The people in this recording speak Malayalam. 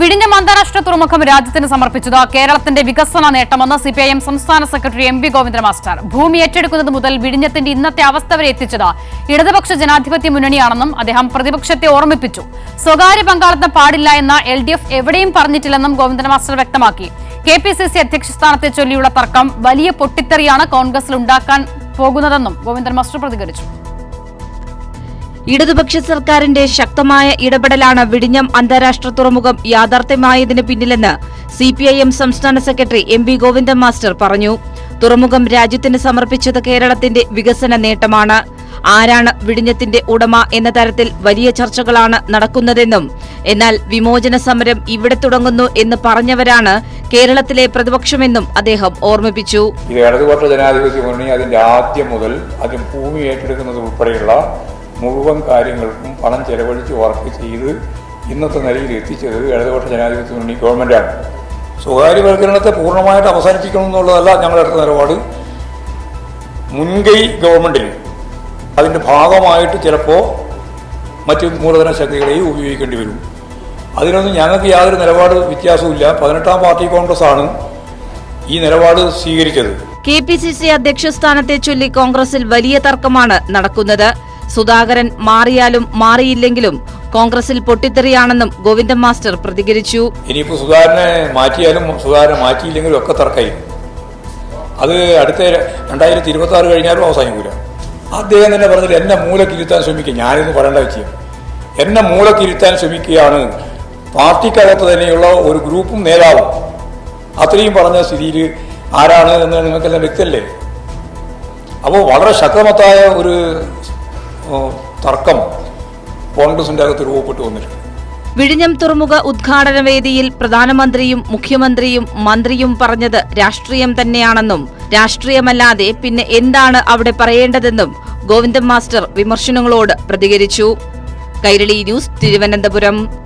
വിഴിഞ്ഞം അന്താരാഷ്ട്ര തുറമുഖം രാജ്യത്തിന് സമർപ്പിച്ചത് കേരളത്തിന്റെ വികസന നേട്ടമെന്ന് സിപിഐഎം സംസ്ഥാന secretary M V Govinda master. ഭൂമി ഏറ്റെടുക്കുന്നത് മുതൽ വിഴിഞ്ഞത്തിന്റെ ഇന്നത്തെ അവസ്ഥ വരെ എത്തിച്ചത് ഇടതുപക്ഷ ജനാധിപത്യ മുന്നണിയാണെന്നും അദ്ദേഹം പ്രതിപക്ഷത്തെ ഓർമ്മിപ്പിച്ചു. സ്വകാര്യ പങ്കാളിത്തം പാടില്ല എന്ന എൽ ഡി എഫ് എവിടെയും പറഞ്ഞിട്ടില്ലെന്നും ഗോവിന്ദ മാസ്റ്റർ വ്യക്തമാക്കി. കെ പി സി സി അധ്യക്ഷ സ്ഥാനത്തെ ചൊല്ലിയുള്ള തർക്കം വലിയ പൊട്ടിത്തെറിയാണ് കോൺഗ്രസിൽ ഉണ്ടാക്കാൻ പോകുന്നതെന്നും ഗോവിന്ദൻ മാസ്റ്റർ പ്രതികരിച്ചു. ഇടതുപക്ഷ സർക്കാരിന്റെ ശക്തമായ ഇടപെടലാണ് വിഴിഞ്ഞം അന്താരാഷ്ട്ര തുറമുഖം യാഥാർത്ഥ്യമായതിന് പിന്നിലെന്ന് സിപിഐഎം സംസ്ഥാന secretary M V Govindan master പറഞ്ഞു. തുറമുഖം രാജ്യത്തിന് സമർപ്പിച്ചത് കേരളത്തിന്റെ വികസന നേട്ടമാണ്. ആരാണ് വിഴിഞ്ഞത്തിന്റെ ഉടമ എന്ന തരത്തിൽ വലിയ ചർച്ചകളാണ് നടക്കുന്നതെന്നും എന്നാൽ വിമോചന സമരം ഇവിടെ തുടങ്ങുന്നു എന്ന് പറഞ്ഞവരാണ് കേരളത്തിലെ പ്രതിപക്ഷമെന്നും അദ്ദേഹം ഓർമ്മിപ്പിച്ചു. ഇടതുപക്ഷ ജനാധിപത്യ മുന്നണി അതിന്റെ ആദ്യം മുതൽ അതിന് ഭൂമി ഏറ്റെടുക്കുന്നത് ഉൾപ്പെടെയുള്ള മുഴുവൻ കാര്യങ്ങൾക്കും പണം ചെലവഴിച്ച് വർക്ക് ചെയ്ത് ഇന്നത്തെ നിലയിൽ എത്തിച്ചത് ഇടതുപക്ഷ ജനാധിപത്യ മുന്നണി ഗവൺമെന്റാണ് സ്വകാര്യവൽക്കരണത്തെ പൂർണമായിട്ട് അവസാനിപ്പിക്കണം എന്നുള്ളതല്ല ഞങ്ങളുടെ നിലപാട്. മുൻകൈ ഗവൺമെന്റിന് അതിന്റെ ഭാഗമായിട്ട് ചിലപ്പോൾ മറ്റ് മൂലധന ശക്തികളെയും ഉപയോഗിക്കേണ്ടി വരും. അതിനൊന്നും ഞങ്ങൾക്ക് യാതൊരു നിലപാട് വ്യത്യാസവുമില്ല. പതിനെട്ടാം പാർട്ടി കോൺഗ്രസ് ആണ് ഈ നിലപാട് സ്വീകരിച്ചത്. കെ പി സി സി അധ്യക്ഷ സ്ഥാനത്തെ ചൊല്ലി കോൺഗ്രസിൽ വലിയ തർക്കമാണ് നടക്കുന്നത്. സുധാകരൻ മാറിയാലും മാറിയില്ലെങ്കിലും കോൺഗ്രസിൽ പൊട്ടിത്തെറിയാണെന്നും ഗോവിന്ദൻ മാസ്റ്റർ പ്രതികരിച്ചു. ഇനിയിപ്പോൾ സുധാകരനെ മാറ്റിയാലും സുധാകരനെ മാറ്റിയില്ലെങ്കിലും ഒക്കെ തർക്കമായി അത് അടുത്ത രണ്ടായിരത്തി ഇരുപത്തി ആറ് കഴിഞ്ഞാലും അവസാനിക്കൂല. അദ്ദേഹം തന്നെ പറഞ്ഞത് എന്നെ മൂലക്കിരുത്താൻ ശ്രമിക്കുക. ഞാനിന്ന് പറയേണ്ട വിഷയം. എന്നെ മൂലക്കിരുത്താൻ ശ്രമിക്കുകയാണ്. പാർട്ടിക്കകത്ത് തന്നെയുള്ള ഒരു ഗ്രൂപ്പും നേതാവും. അത്രയും പറഞ്ഞ സ്ഥിതിയിൽ ആരാണ് എന്ന് നിങ്ങൾക്കെല്ലാം വ്യക്തമല്ലേ? അപ്പോൾ വളരെ ശക്തമത്തായ ഒരു തർക്കം കോൺഗ്രസിന്റെ അകത്ത് രൂപപ്പെട്ടു വന്നിട്ടുണ്ട്. വിഴിഞ്ഞം തുറമുഖ ഉദ്ഘാടന വേദിയിൽ പ്രധാനമന്ത്രിയും മുഖ്യമന്ത്രിയും മന്ത്രിയും പറഞ്ഞത് രാഷ്ട്രീയം തന്നെയാണെന്നും രാഷ്ട്രീയമല്ലാതെ പിന്നെ എന്താണ് അവിടെ പറയേണ്ടതെന്നും ഗോവിന്ദൻ മാസ്റ്റർ വിമർശനങ്ങളോട് പ്രതികരിച്ചു. കൈരളി ന്യൂസ് തിരുവനന്തപുരം.